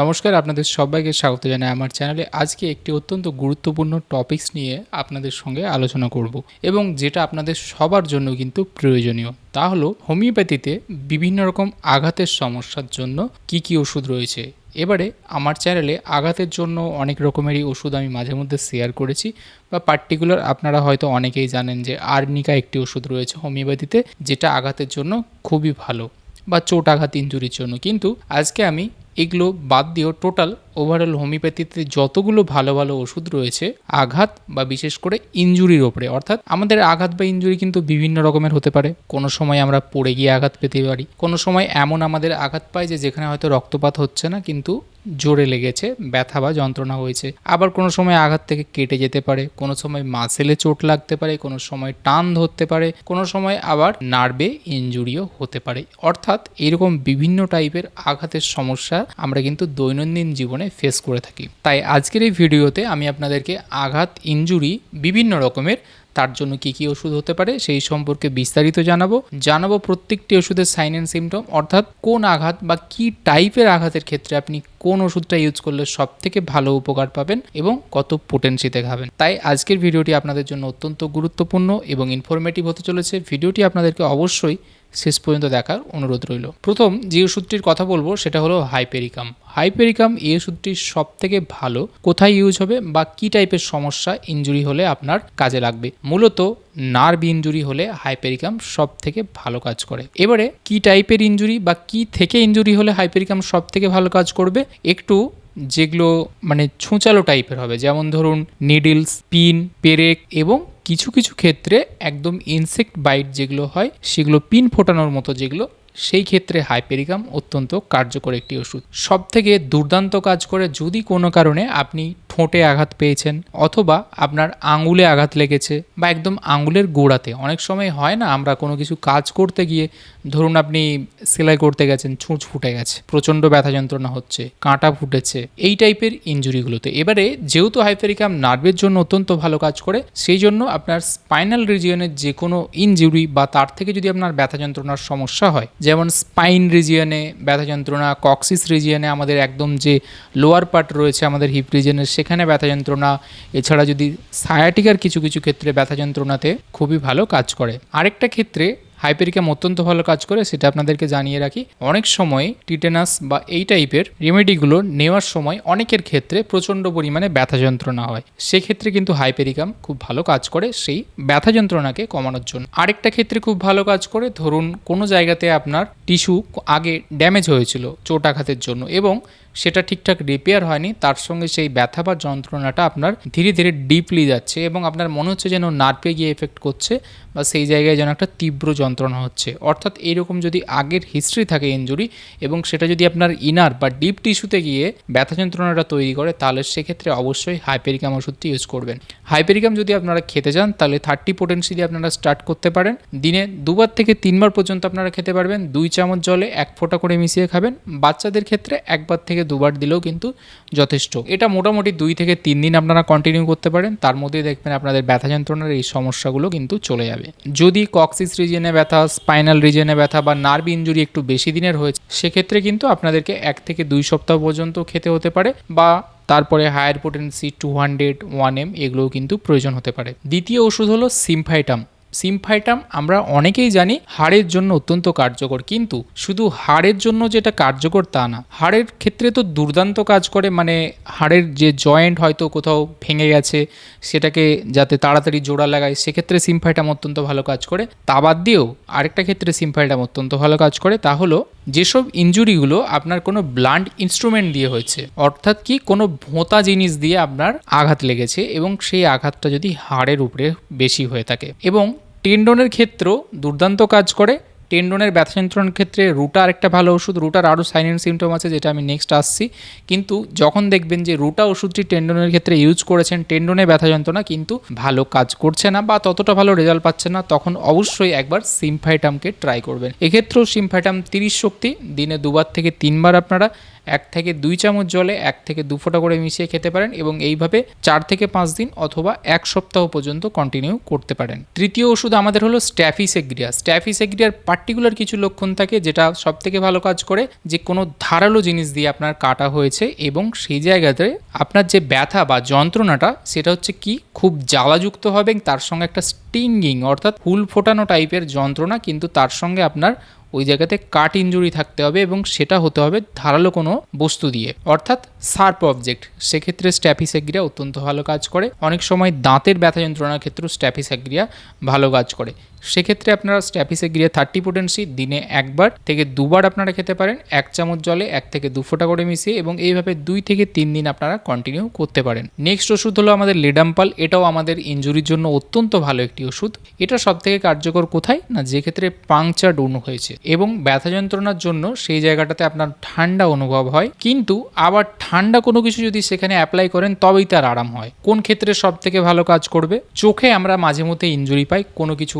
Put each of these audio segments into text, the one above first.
নমস্কার, আপনাদের সবাইকে স্বাগত জানাই আমার চ্যানেলে। আজকে একটি অত্যন্ত গুরুত্বপূর্ণ টপিকস নিয়ে আপনাদের সঙ্গে আলোচনা করব এবং যেটা আপনাদের সবার জন্য কিন্তু প্রয়োজনীয়। তা হলো, হোমিওপ্যাথিতে বিভিন্ন রকম আঘাতের সমস্যার জন্য কি কি ওষুধ রয়েছে। এবারে আমার চ্যানেলে আঘাতের জন্য অনেক রকমেরই ওষুধ আমি মাঝে মধ্যে শেয়ার করেছি বা পার্টিকুলার আপনারা হয়তো অনেকেই জানেন যে আর্নিকা একটি ওষুধ রয়েছে হোমিওপ্যাথিতে, যেটা আঘাতের জন্য খুবই ভালো বা চোট আঘাত ইঞ্জুরির জন্য। কিন্তু আজকে আমি এগুলো বাদ দিয়েও টোটাল ওভারঅল হোমিওপ্যাথিতে যতগুলো ভালো ভালো ওষুধ রয়েছে, আঘাত বা বিশেষ করে ইঞ্জুরির ওপরে, অর্থাৎ আমাদের আঘাত বা ইঞ্জুরি কিন্তু বিভিন্ন রকমের হতে পারে। কোনো সময় আমরা পড়ে গিয়ে আঘাত পেতে পারি, কোনো সময় এমন আমাদের আঘাত পায় যে যেখানে হয়তো রক্তপাত হচ্ছে না, কিন্তু জোরে লেগেছে, ব্যথা বা যন্ত্রণা হয়েছে। আবার কোনো সময় আঘাত থেকে কেটে যেতে পারে, কোনো সময় মাসেলে চোট লাগতে পারে, কোনো সময় টান ধরতে পারে, কোনো সময় আবার নার্ভে ইঞ্জুরিও হতে পারে। অর্থাৎ এরকম বিভিন্ন টাইপের আঘাতের সমস্যা আমরা কিন্তু দৈনন্দিন জীবনে ফেস করে থাকি। তাই আজকের এই ভিডিওতে আমি আপনাদেরকে আঘাত ইঞ্জুরি বিভিন্ন রকমের তার জন্য কি কি ওষুধ হতে পারে সেই সম্পর্কে বিস্তারিত জানাব। জানাব প্রত্যেকটি ওষুধের সাইন অ্যান্ড সিমটম অর্থাৎ কোন আঘাত বা কি টাইপের আঘাতের ক্ষেত্রে আপনি কোন ওষুধটা ইউজ করলে সব থেকে ভালো উপকার পাবেন এবং কত পোটেন্সিতে খাবেন। তাই আজকের ভিডিওটি আপনাদের জন্য অত্যন্ত গুরুত্বপূর্ণ এবং ইনফরমেটিভ হতে চলেছে। ভিডিওটি আপনাদেরকে অবশ্যই শেষ পর্যন্ত দেখার অনুরোধ রইল। প্রথম যে ওষুধটির কথা বলব, সেটা হলো হাইপেরিকাম। হাইপেরিকাম এই ওষুধটি সব থেকে ভালো। কোথায় ইউজ হবে বা কি টাইপের সমস্যা ইঞ্জুরি হলে আপনার কাজে লাগবে? মূলত নার্ভ ইঞ্জুরি হলে হাইপেরিকাম সব থেকে ভালো কাজ করে। এবারে কি টাইপের ইঞ্জুরি বা কি থেকে ইঞ্জুরি হলে হাইপেরিকাম সব থেকে ভালো কাজ করবে? একটু যেগুলো মানে ছোঁচালো টাইপের হবে। যেমন ধরুন নিডলস পিন পেরেক এবং কিছু কিছু ক্ষেত্রে একদম ইনসেক্ট বাইট যেগুলো হয়, সেগুলো পিন ফোটানোর মতো যেগুলো সেই ক্ষেত্রে হাইপেরিকাম অত্যন্ত কার্যকর একটি ওষুধ। সব থেকে দুর্দান্ত কাজ করে যদি কোনো কারণে আপনি ঠোঁটে আঘাত পেয়েছেন অথবা আপনার আঙুলে আঘাত লেগেছে বা একদম আঙুলের গোড়াতে। অনেক সময় হয় না আমরা কোনো কিছু কাজ করতে গিয়ে ধরুন আপনি সেলাই করতে গেছেন, ছুঁচ ফুটে গেছে, প্রচণ্ড ব্যথা যন্ত্রণা হচ্ছে, কাঁটা ফুটেছে, এই টাইপের ইঞ্জুরিগুলোতে এবারে যেহেতু হাইপেরিকাম নার্ভের জন্য অত্যন্ত ভালো কাজ করে, সেই জন্য আপনার স্পাইনাল রিজিয়নের যে কোনো ইনজুরি বা তার থেকে যদি আপনার ব্যথা যন্ত্রণার সমস্যা হয় যেমন স্পাইন রিজিয়নে ব্যথা যন্ত্রণা কক্সিস রিজিয়নে আমাদের একদম যে লোয়ার পার্ট রয়েছে আমাদের হিপ রিজিয়নের, সেখানে ব্যথা যন্ত্রণা এছাড়া যদি সায়াটিকার কিছু কিছু ক্ষেত্রে ব্যথা যন্ত্রণাতে খুবই ভালো কাজ করে। আরেকটা ক্ষেত্রে হাইপেরিকাম অত্যন্ত ভালো কাজ করে, সেটা আপনাদেরকে জানিয়ে রাখি। অনেক সময় টিটেনাস বা এই টাইপের রেমেডিগুলো নেওয়ার সময় অনেকের ক্ষেত্রে প্রচণ্ড পরিমাণে ব্যথা যন্ত্রণা হয়। সেক্ষেত্রে কিন্তু হাইপেরিকাম খুব ভালো কাজ করে, সেই ব্যথা যন্ত্রণাকে কমানোর জন্য। আরেকটা ক্ষেত্রে খুব ভালো কাজ করে, ধরুন কোনো জায়গাতে আপনার টিস্যু আগে ড্যামেজ হয়েছিল, চোট আঘাতের জন্য, এবং সেটা ঠিকঠাক রিপেয়ার হয়নি, তার সঙ্গে সেই ব্যথা বা যন্ত্রণাটা আপনার ধীরে ধীরে ডিপলি যাচ্ছে এবং আপনার মনে হচ্ছে যেন নার্ভে গিয়ে এফেক্ট করছে বা সেই জায়গায় যেন একটা তীব্র যন্ত্রণা হচ্ছে। অর্থাৎ এইরকম যদি আগের হিস্ট্রি থাকে ইঞ্জুরি এবং সেটা যদি আপনার ইনার বা ডিপ টিস্যুতে গিয়ে ব্যথা যন্ত্রণাটা তৈরি করে, তাহলে সেক্ষেত্রে অবশ্যই হাইপেরিকাম ওষুধটি ইউজ করবেন। হাইপেরিকাম যদি আপনারা খেতে চান, তাহলে থার্টি পোটেন্সি দিয়ে আপনারা স্টার্ট করতে পারেন। দিনে দুবার থেকে তিনবার পর্যন্ত আপনারা খেতে পারবেন। দুই চামচ জলে এক ফোঁটা করে মিশিয়ে খাবেন। বাচ্চাদের ক্ষেত্রে একবার থেকে দুবার দিলেও কিন্তু যথেষ্ট। এটা মোটামুটি দুই থেকে তিন দিন আপনারা কন্টিনিউ করতে পারেন, তার মধ্যে দেখবেন আপনাদের ব্যথা যন্ত্রণার এই সমস্যাগুলো কিন্তু চলে যাবে। যদি কক্সিস রিজিয়নে ব্যথা স্পাইনাল রিজিয়নে ব্যথা বা নার্ভ ইঞ্জুরি একটু বেশি দিনের হয়েছে, সেক্ষেত্রে কিন্তু আপনাদেরকে এক থেকে দুই সপ্তাহ পর্যন্ত খেতে হতে পারে বা তারপরে higher potency two hundred one M এগুলোও কিন্তু প্রয়োজন হতে পারে। দ্বিতীয় ওষুধ হলো সিমফাইটাম সিমফাইটাম আমরা অনেকেই জানি হাড়ের জন্য অত্যন্ত কার্যকর, কিন্তু শুধু হাড়ের জন্য যেটা কার্যকর তা না, হাড়ের ক্ষেত্রে তো দুর্দান্ত কাজ করে মানে হাড়ের যে জয়েন্ট হয়তো কোথাও ভেঙে গেছে, সেটাকে যাতে তাড়াতাড়ি জোড়া লাগায়, সেক্ষেত্রে সিমফাইটাম অত্যন্ত ভালো কাজ করে। তা বাদ দিয়েও আরেকটা ক্ষেত্রে সিমফাইটাম অত্যন্ত ভালো কাজ করে, তা হলো যেসব ইঞ্জুরিগুলো আপনার কোনো ব্লান্ড ইনস্ট্রুমেন্ট দিয়ে হয়েছে, অর্থাৎ কি কোনো ভোঁতা জিনিস দিয়ে আপনার আঘাত লেগেছে এবং সেই আঘাতটা যদি হাড়ের উপরে বেশি হয়ে থাকে এবং টেন্ডনের ক্ষেত্রেও দুর্দান্ত কাজ করে। টেন্ডনের ব্যথা যন্ত্রণার ক্ষেত্রে রুটার একটা ভালো ওষুধ, রুটার আরও সাইন অ্যান্ড সিমটম আছে যেটা আমি নেক্সট আসছি। কিন্তু যখন দেখবেন যে রুটা ওষুধটি টেন্ডনের ক্ষেত্রে ইউজ করেছেন, টেন্ডনে ব্যথা যন্ত্রণা কিন্তু ভালো কাজ করছে না বা ততটা ভালো রেজাল্ট পাচ্ছে না, তখন অবশ্যই একবার সিমফাইটামকে ট্রাই করবেন। এক্ষেত্রেও সিমফাইটাম তিরিশ শক্তি, দিনে দুবার থেকে তিনবার আপনারা এক থেকে দুই চামচ জলে এক থেকে দু ফোঁটা করে মিশিয়ে খেতে পারেন এবং এইভাবে চার থেকে পাঁচ দিন অথবা এক সপ্তাহ পর্যন্ত কন্টিনিউ করতে পারেন। তৃতীয় ওষুধ আমাদের হলো স্ট্যাফিসেগ্রিয়া স্ট্যাফিসেগ্রিয়ার পার্টিকুলার কিছু লক্ষণ থাকে যেটা সব থেকে ভালো কাজ করে যে কোনো ধারালো জিনিস দিয়ে আপনার কাটা হয়েছে এবং সেই জায়গাতে আপনার যে ব্যথা বা যন্ত্রণাটা সেটা হচ্ছে কি খুব জ্বালাযুক্ত হবে তার সঙ্গে একটা স্টিঙ্গিং অর্থাৎ ফুল ফোটানো টাইপের যন্ত্রণা কিন্তু তার সঙ্গে আপনার ওই জায়গাতে কাট ইঞ্জুরি থাকতে হবে এবং সেটা হতে হবে ধারালো কোনো বস্তু দিয়ে। অর্থাৎ সার্প অবজেক্ট সেক্ষেত্রে স্ট্যাফিস্যাগ্রিয়া অত্যন্ত ভালো কাজ করে। অনেক সময় দাঁতের ব্যথা যন্ত্রণার ক্ষেত্রেও স্ট্যাফিস্যাগ্রিয়া ভালো কাজ করে। সেক্ষেত্রে আপনারা স্ট্যাফিসেগ্রিয়া থার্টি পোটেন্সি দিনে একবার থেকে দুবার আপনারা খেতে পারেন, এক চামচ জলে এক থেকে দু ফোঁটা করে মিশিয়ে এবং এইভাবে দুই থেকে তিন দিন আপনারা কন্টিনিউ করতে পারেন। নেক্সট ওষুধ হলো আমাদের লিডাম্পাল, এটাও আমাদের ইঞ্জুরির জন্য অত্যন্ত ভালো একটি ওষুধ। এটা সব থেকে কার্যকর কোথায়? না, যে ক্ষেত্রে পাংচার ডোন হয়েছে এবং ব্যথা যন্ত্রণার জন্য সেই জায়গাটাতে আপনার ঠান্ডা অনুভব হয়। কিন্তু আবার ঠান্ডা কোনো কিছু যদি সেখানে অ্যাপ্লাই করেন, তবেই তার আরাম হয়। কোন ক্ষেত্রে সব থেকে ভালো কাজ করবে? চোখে আমরা মাঝে মধ্যে ইঞ্জুরি পাই, কোনো কিছু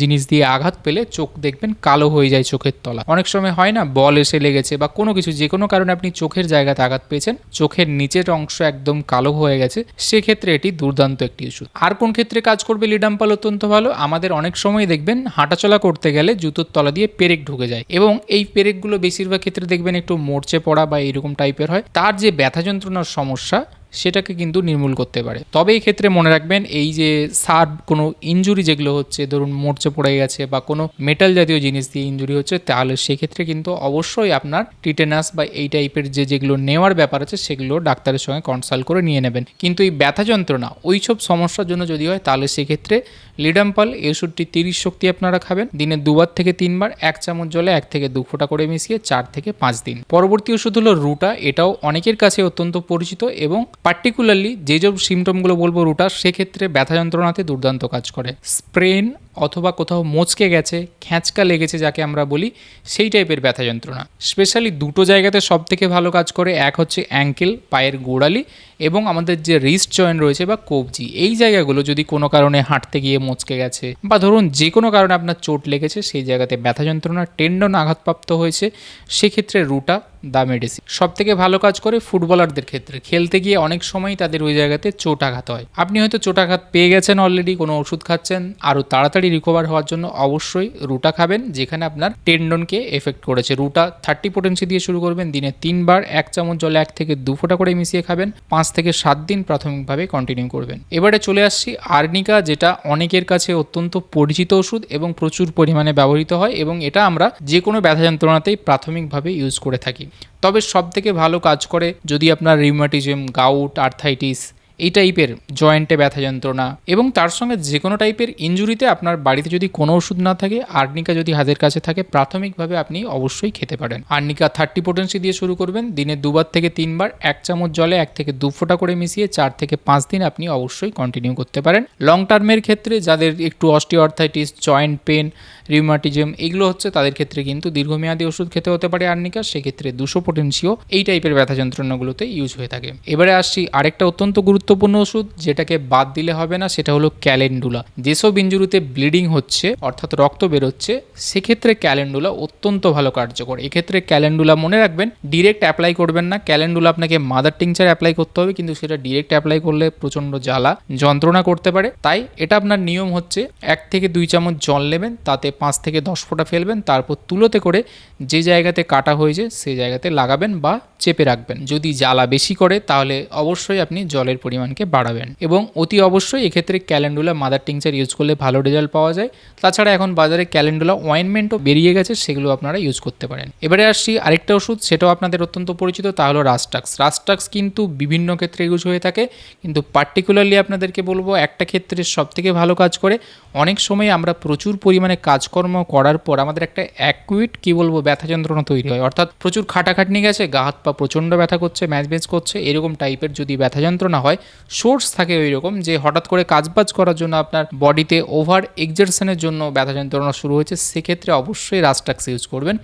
জিনিস দিয়ে আঘাত পেলে চোখ দেখবেন কালো হয়ে যায় চোখের তলা। অনেক সময় হয় না, বল এসে লেগেছে বা কোনো কিছু, যে কোনো কারণে আপনি চোখের জায়গাতে আঘাত পেয়েছেন, চোখের নিচের অংশ একদম কালো হয়ে গেছে, সেক্ষেত্রে এটি দুর্দান্ত একটি ইস্যু আর কোন ক্ষেত্রে কাজ করবে লিডাম্পাল অত্যন্ত ভালো, আমাদের অনেক সময় দেখবেন হাঁটাচলা করতে গেলে জুতোর তলা দিয়ে পেরেক ঢুকে যায় এবং এই পেরেকগুলো বেশিরভাগ ক্ষেত্রে দেখবেন একটু মরচে পড়া বা এরকম টাইপের হয়। তার যে ব্যথা যন্ত্রণার সমস্যা সেটাকে কিন্তু নির্মূল করতে পারে। তবে এই ক্ষেত্রে মনে রাখবেন, এই যে সার, কোনো ইনজুরি যেগুলো হচ্ছে, ধরুন মোর্চে পড়ে গেছে বা কোনো মেটাল জাতীয় জিনিস দিয়ে ইনজুরি হচ্ছে, তাহলে সেক্ষেত্রে কিন্তু অবশ্যই আপনার টিটেনাস বা এই টাইপের যে যেগুলো নেওয়ার ব্যাপার আছে, সেগুলো ডাক্তারের সঙ্গে কনসাল্ট করে নিয়ে নেবেন। কিন্তু এই ব্যথা যন্ত্রণা ওই সব সমস্যার জন্য যদি হয়, তাহলে সেক্ষেত্রে লিডাম্পাল এই ওষুধটি তিরিশ শক্তি আপনারা খাবেন। দিনে দুবার থেকে তিনবার, এক চামচ জলে এক থেকে দু ফোঁটা করে মিশিয়ে চার থেকে পাঁচ দিন। পরবর্তী ওষুধ হলো রুটা, এটাও অনেকের কাছে অত্যন্ত পরিচিত এবং পার্টিকুলারলি যে সব সিমটমগুলো বলব রুটার সেক্ষেত্রে ব্যথা যন্ত্রণাতে দুর্দান্ত কাজ করে। স্প্রেন অথবা কোথাও মোচকে গেছে, খ্যাঁচকা লেগেছে যাকে আমরা বলি, সেই টাইপের ব্যথা যন্ত্রণা। স্পেশালি দুটো জায়গাতে সব থেকে ভালো কাজ করে, এক হচ্ছে অ্যাঙ্কেল পায়ের গোড়ালি এবং আমাদের যে রিস্ট জয়েন্ট রয়েছে বা কবজি। এই জায়গাগুলো যদি কোনো কারণে হাঁটতে গিয়ে মোচকে গেছে বা ধরুন যে কোনো কারণে আপনার চোট লেগেছে, সেই জায়গাতে ব্যথা যন্ত্রণা টেন্ডন আঘাতপ্রাপ্ত হয়েছে, সেক্ষেত্রে রুটা দা মেডিসিন সব থেকে ভালো কাজ করে ফুটবলারদের ক্ষেত্রে। খেলতে গিয়ে অনেক সময় তাদের ওই জায়গাতে চোট আঘাত হয়। আপনি হয়তো চোট আঘাত পেয়ে গেছেন অলরেডি কোনো ওষুধ খাচ্ছেন, আরও তাড়াতাড়ি রিকভার হওয়ার জন্য অবশ্যই রুটা খাবেন, যেখানে আপনার টেন্ডনকে এফেক্ট করেছে। রুটা থার্টি পোটেন্সি দিয়ে শুরু করবেন, দিনে তিনবার এক চামচ জলে এক থেকে দু ফোঁটা করে মিশিয়ে খাবেন, পাঁচ থেকে সাত দিন প্রাথমিকভাবে কন্টিনিউ করবেন। এবারে চলে আসছি আর্নিকা, যেটা অনেকের কাছে অত্যন্ত পরিচিত ওষুধ এবং প্রচুর পরিমাণে ব্যবহৃত হয় এবং এটা আমরা যে কোনো ব্যথা যন্ত্রণাতেই প্রাথমিকভাবে ইউজ করে থাকি। তবে সব থেকে ভালো কাজ করে যদি আপনার রিউমাটিজম গাউট আর্থাইটিস এই টাইপের জয়েন্টে ব্যথা যন্ত্রণা এবং তার সঙ্গে যে কোনো টাইপের ইনজুরিতে আপনার বাড়িতে যদি কোনো ওষুধ না থাকে, আর্নিকা যদি হাতের কাছে থাকে, প্রাথমিকভাবে আপনি অবশ্যই খেতে পারেন। আর্নিকা থার্টি পোটেন্সি দিয়ে শুরু করবেন। দিনে দুবার থেকে তিনবার, এক চামচ জলে এক থেকে দু ফোঁটা করে মিশিয়ে চার থেকে পাঁচ দিন আপনি অবশ্যই কন্টিনিউ করতে পারেন। লং টার্মের ক্ষেত্রে যাদের একটু অস্টিওআর্থাইটিস জয়েন্ট পেন রিউমাটিজম এগুলো হচ্ছে তাদের ক্ষেত্রে কিন্তু দীর্ঘমেয়াদী ওষুধ খেতে হতে পারে আর্নিকা। সেক্ষেত্রে দুশো পোটেন্সিও এই টাইপের ব্যথা যন্ত্রণাগুলোতে ইউজ হয়ে থাকে। এবারে আসছি আরেকটা অত্যন্ত গুরুত্বপূর্ণ ওষুধ যেটাকে বাদ দিলে হবে না, সেটা হলো ক্যালেন্ডুলা। যেসব ইঞ্জুরিতে ব্লিডিং হচ্ছে, অর্থাৎ রক্ত বেরোচ্ছে, সেক্ষেত্রে ক্যালেন্ডুলা অত্যন্ত ভালো কার্যকর। এক্ষেত্রে ক্যালেন্ডুলা মনে রাখবেন ডিরেক্ট অ্যাপ্লাই করবেন না। ক্যালেন্ডুলা আপনাকে মাদার টিংচার অ্যাপ্লাই করতে হবে, কিন্তু সেটা ডিরেক্ট অ্যাপ্লাই করলে প্রচণ্ড জ্বালা, যন্ত্রণা করতে পারে। তাই এটা আপনার নিয়ম হচ্ছে, এক থেকে দুই চামচ জল নেবেন, তাতে পাঁচ থেকে দশ ফোঁটা ফেলবেন, তারপর তুলোতে করে যে জায়গাতে কাটা হয়েছে সেই জায়গাতে লাগাবেন বা চেপে রাখবেন। যদি জ্বালা বেশি করে, তাহলে অবশ্যই আপনি জলের পরিমাণকে বাড়াবেন। এবং অতি অবশ্যই এক্ষেত্রে ক্যালেন্ডুলা মাদার টিংচার ইউজ করলে ভালো রেজাল্ট পাওয়া যায়। তাছাড়া এখন বাজারে ক্যালেন্ডুলা অয়েনমেন্টও বেরিয়ে গেছে, সেগুলো আপনারা ইউজ করতে পারেন। এবারে আসছি আরেকটা ওষুধ, সেটাও আপনাদের অত্যন্ত পরিচিত, তা হলো রাস্টাক্স রাস্টাক্স কিন্তু বিভিন্ন ক্ষেত্রে ইউজ হয়ে থাকে, কিন্তু পার্টিকুলারলি আপনাদেরকে বলব, একটা ক্ষেত্রে সব থেকে ভালো কাজ করে, অনেক সময় আমরা প্রচুর পরিমাণে কাজকর্ম করার পর আমাদের একটা অ্যাকুইট কি বলব, ব্যথা যন্ত্রণা তৈরি হয়। অর্থাৎ প্রচুর খাটাখাটনি গেছে, গা হাত পা প্রচণ্ড ব্যথা করছে ম্যাচ ম্যাচ করছে, এরকম টাইপের যদি ব্যথা যন্ত্রণা হয় সোর্স থাকে ওই রকম যে হঠাৎ করে কাজ বাজ করার জন্য আপনার বডিতে ওভার এক্সারশনের জন্য ব্যথা যন্ত্রণা শুরু হয়েছে, সেক্ষেত্রে অবশ্যই রাস্টাক্স ইউজ করবেন।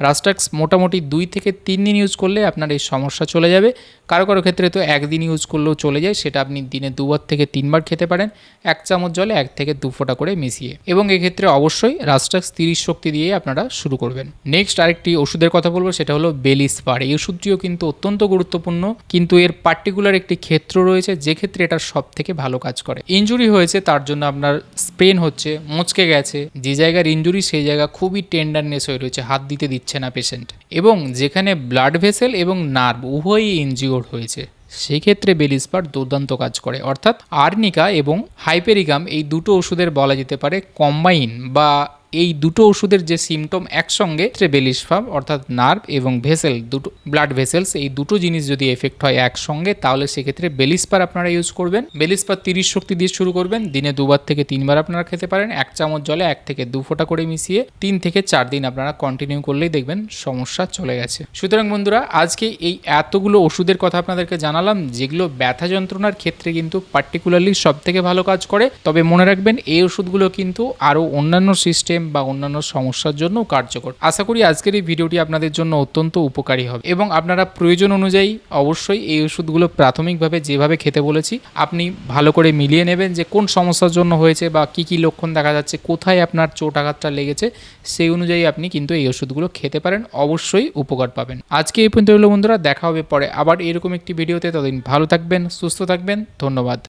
রাস্টাক্স মোটামুটি দুই থেকে তিন দিন ইউজ করলে আপনার এই সমস্যা চলে যাবে। কারও কারও ক্ষেত্রে তো একদিন ইউজ করলেও চলে যায়, সেটা আপনি দিনে দুবার থেকে তিনবার খেতে পারেন। এক চামচ জলে এক থেকে দু ফোঁটা করে মিশিয়ে। এবং এক্ষেত্রে অবশ্যই রাস্টাক্স তিরিশ শক্তি দিয়ে আপনারা শুরু করবেন। নেক্সট আরেকটি ওষুধের কথা বলব, সেটা হলো বেলিসপার। এই ওষুধটিও কিন্তু অত্যন্ত গুরুত্বপূর্ণ, কিন্তু এর পার্টিকুলার একটি ক্ষেত্র রয়েছে, যে ক্ষেত্রে এটার সব থেকে ভালো কাজ করে। ইনজুরি হয়েছে, তার জন্য আপনার স্প্রেন হচ্ছে, মুচকে গেছে, যে জায়গার ইনজুরি সেই জায়গা খুবই টেন্ডারনেস হয়ে রয়েছে, হাত দিতে দিচ্ছে না পেশেন্ট এবং যেখানে ব্লাড ভেসেল এবং নার্ভ উভয়ই ইনজিওর হয়েছে, সেক্ষেত্রে বেলিসপার দুর্দান্ত কাজ করে। অর্থাৎ আর্নিকা এবং হাইপেরিগাম এই দুটো ওষুধের বলা যেতে পারে কম্বাইন বা এই দুটো ওষুধের যে সিমটম একসঙ্গে বেলিসফাম অর্থাৎ নার্ভ এবং ভেসেল দুটো ব্লাড ভেসেলস এই দুটো জিনিস যদি এফেক্ট হয় একসঙ্গে, তাহলে সেক্ষেত্রে বেলিসপার আপনারা ইউজ করবেন। বেলিসপার তিরিশ শক্তি দিয়ে শুরু করবেন। দিনে দুবার থেকে তিনবার আপনারা খেতে পারেন। এক চামচ জলে এক থেকে দু ফোঁটা করে মিশিয়ে তিন থেকে চার দিন আপনারা কন্টিনিউ করলেই দেখবেন সমস্যা চলে গেছে। সুতরাং বন্ধুরা, আজকে এই এতগুলো ওষুধের কথা আপনাদেরকে জানালাম, যেগুলো ব্যথা যন্ত্রণার ক্ষেত্রে কিন্তু পার্টিকুলারলি সব থেকে ভালো কাজ করে। তবে মনে রাখবেন, এই ওষুধগুলো কিন্তু আরও অন্যান্য সিস্টেম বা অন্যান্য সমস্যার জন্য কার্যকর। আশা করি আজকের এই ভিডিওটি আপনাদের জন্য অত্যন্ত উপকারী হবে। এবং আপনারা প্রয়োজন অনুযায়ী অবশ্যই এই ওষুধগুলো প্রাথমিকভাবে যেভাবে খেতে বলেছি, আপনি ভালো করে মিলিয়ে নেবেন যে কোন সমস্যার জন্য হয়েছে বা কি কি লক্ষণ দেখা যাচ্ছে, কোথায় আপনার চোট আঘাতটা লেগেছে, সেই অনুযায়ী আপনি কিন্তু এই ওষুধগুলো খেতে পারেন, অবশ্যই উপকার পাবেন। আজকে এই পর্যন্ত বন্ধুরা, দেখা হবে পরে আবার এরকম একটি ভিডিওতে। ততদিন ভালো থাকবেন, সুস্থ থাকবেন, ধন্যবাদ।